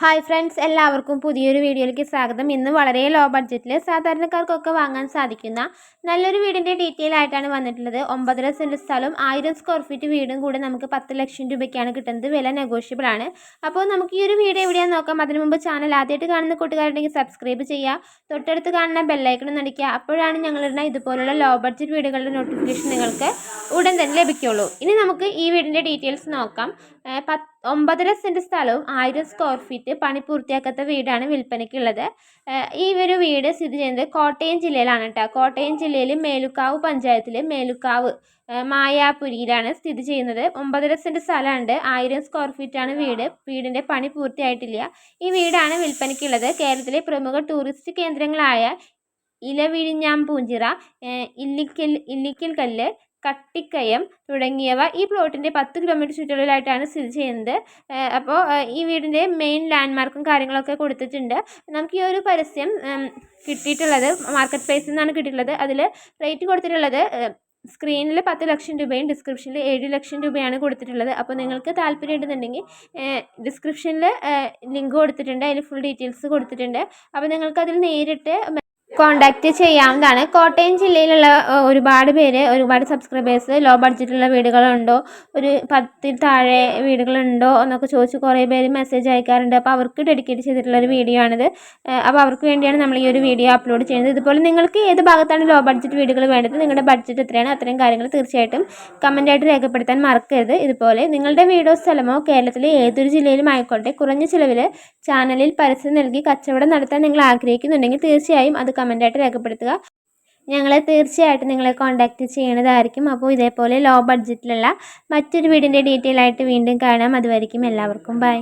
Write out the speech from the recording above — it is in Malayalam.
ഹായ് ഫ്രണ്ട്സ് എല്ലാവർക്കും പുതിയൊരു വീഡിയോയിലേക്ക് സ്വാഗതം. ഇന്ന് വളരെ ലോ ബഡ്ജറ്റിൽ സാധാരണക്കാർക്കൊക്കെ വാങ്ങാൻ സാധിക്കുന്ന നല്ലൊരു വീടിന്റെ ഡീറ്റെയിൽ ആയിട്ടാണ് വന്നിട്ടുള്ളത്. ഒമ്പതര സെന്റ് സ്ഥലവും ആയിരം സ്ക്വയർ ഫീറ്റ് വീടും കൂടെ നമുക്ക് പത്ത് ലക്ഷം രൂപയ്ക്കാണ് കിട്ടുന്നത്. വില നെഗോഷ്യബിൾ ആണ്. അപ്പോൾ നമുക്ക് ഈ ഒരു വീഡിയോ എവിടെയാണെന്ന് നോക്കാം. അതിനു മുമ്പ് ചാനൽ ആദ്യമായിട്ട് കാണുന്ന കൂട്ടുകാരുണ്ടെങ്കിൽ സബ്സ്ക്രൈബ് ചെയ്യുക. തൊട്ടടുത്ത് കാണുന്ന ബെല്ലൈക്കണം നടിക്കുക അപ്പോഴാണ് ഞങ്ങളിടുന്ന ഇതുപോലുള്ള ലോ ബഡ്ജറ്റ് വീടുകളുടെ നോട്ടിഫിക്കേഷൻ നിങ്ങൾക്ക് ഉടൻ തന്നെ ലഭിക്കുള്ളൂ ഇനി നമുക്ക് ഈ വീടിന്റെ ഡീറ്റെയിൽസ് നോക്കാം. പത്ത് ഒമ്പതര സെന്റ് സ്ഥലവും ആയിരം സ്ക്വയർ ഫീറ്റ് പണി പൂർത്തിയാക്കാത്ത വീടാണ് വിൽപ്പനയ്ക്കുള്ളത്. ഈ ഒരു വീട് സ്ഥിതി ചെയ്യുന്നത് കോട്ടയം ജില്ലയിലാണ് കേട്ടോ കോട്ടയം ജില്ലയിൽ മേലുക്കാവ് പഞ്ചായത്തിലെ മേലുക്കാവ് മായാപുരിയിലാണ് സ്ഥിതി ചെയ്യുന്നത്. ഒമ്പതര സെന്റ് സ്ഥലമുണ്ട്. ആയിരം സ്ക്വയർ ഫീറ്റാണ് വീട്. വീടിന്റെ പണി പൂർത്തിയായിട്ടില്ല. ഈ വീടാണ് വിൽപ്പനയ്ക്കുള്ളത്. കേരളത്തിലെ പ്രമുഖ ടൂറിസ്റ്റ് കേന്ദ്രങ്ങളായ ഇലവിഴിഞ്ഞാമ്പൂഞ്ചിറ ഇല്ലിക്കൽ ഇല്ലിക്കൽ കല്ല് കട്ടിക്കയം തുടങ്ങിയവ ഈ പ്ലോട്ടിന്റെ പത്ത് കിലോമീറ്റർ ചുറ്റളവിലായിട്ടാണ് സ്ഥിതി ചെയ്യുന്നത്. അപ്പോൾ ഈ വീടിന്റെ മെയിൻ ലാൻഡ്മാർക്കും കാര്യങ്ങളൊക്കെ കൊടുത്തിട്ടുണ്ട്. നമുക്ക് ഈ ഒരു പരസ്യം കിട്ടിയിട്ടുള്ളത് മാർക്കറ്റ് പ്ലേസിൽ നിന്നാണ് കിട്ടിയിട്ടുള്ളത്. അതിൽ റേറ്റ് കൊടുത്തിട്ടുള്ളത് സ്ക്രീനിൽ പത്ത് ലക്ഷം രൂപയും ഡിസ്ക്രിപ്ഷനിൽ ഏഴ് ലക്ഷം രൂപയാണ് കൊടുത്തിട്ടുള്ളത്. അപ്പോൾ നിങ്ങൾക്ക് താല്പര്യം ഉണ്ടെന്നുണ്ടെങ്കിൽ ഡിസ്ക്രിപ്ഷനിൽ ലിങ്ക് കൊടുത്തിട്ടുണ്ട്. അതിൽ ഫുൾ ഡീറ്റെയിൽസ് കൊടുത്തിട്ടുണ്ട്. അപ്പോൾ നിങ്ങൾക്കതിൽ നേരിട്ട് കോണ്ടാക്റ്റ് ചെയ്യാവുന്നതാണ്. കോട്ടയം ജില്ലയിലുള്ള ഒരുപാട് പേര് ഒരുപാട് സബ്സ്ക്രൈബേഴ്സ് ലോ ബഡ്ജറ്റിലുള്ള വീടുകളുണ്ടോ? ഒരു പത്തിൽ താഴെ വീടുകളുണ്ടോ? എന്നൊക്കെ ചോദിച്ച് കുറേ പേര് മെസ്സേജ് അയക്കാറുണ്ട്. അപ്പോൾ അവർക്ക് ഡെഡിക്കേറ്റ് ചെയ്തിട്ടുള്ള ഒരു വീഡിയോ ആണിത്. അപ്പോൾ അവർക്ക് വേണ്ടിയാണ് നമ്മൾ ഈ ഒരു വീഡിയോ അപ്ലോഡ് ചെയ്യുന്നത്. ഇതുപോലെ നിങ്ങൾക്ക് ഏത് ഭാഗത്താണ് ലോ ബഡ്ജറ്റ് വീടുകൾ വേണ്ടത്? നിങ്ങളുടെ ബഡ്ജറ്റ് എത്രയാണ്? അത്രയും കാര്യങ്ങൾ തീർച്ചയായിട്ടും കമന്റായിട്ട് രേഖപ്പെടുത്താൻ മറക്കരുത്. ഇതുപോലെ നിങ്ങളുടെ വീടോ സ്ഥലമോ കേരളത്തിലെ ഏതൊരു ജില്ലയിലും ആയിക്കോട്ടെ. കുറഞ്ഞ ചിലവിൽ ചാനലിൽ പരസ്യം നൽകി കച്ചവടം നടത്താൻ നിങ്ങൾ ആഗ്രഹിക്കുന്നുണ്ടെങ്കിൽ തീർച്ചയായും അത് കമന്റായിട്ട് രേഖപ്പെടുത്തുക. ഞങ്ങളെ തീർച്ചയായിട്ടും നിങ്ങളെ കോൺടാക്റ്റ് ചെയ്യുന്നതായിരിക്കും. അപ്പോൾ ഇതേപോലെ ലോ ബഡ്ജറ്റിലുള്ള മറ്റൊരു വീടിന്റെ ഡീറ്റെയിൽ ആയിട്ട് വീണ്ടും കാണാം. അതുവരെയും എല്ലാവർക്കും ബൈ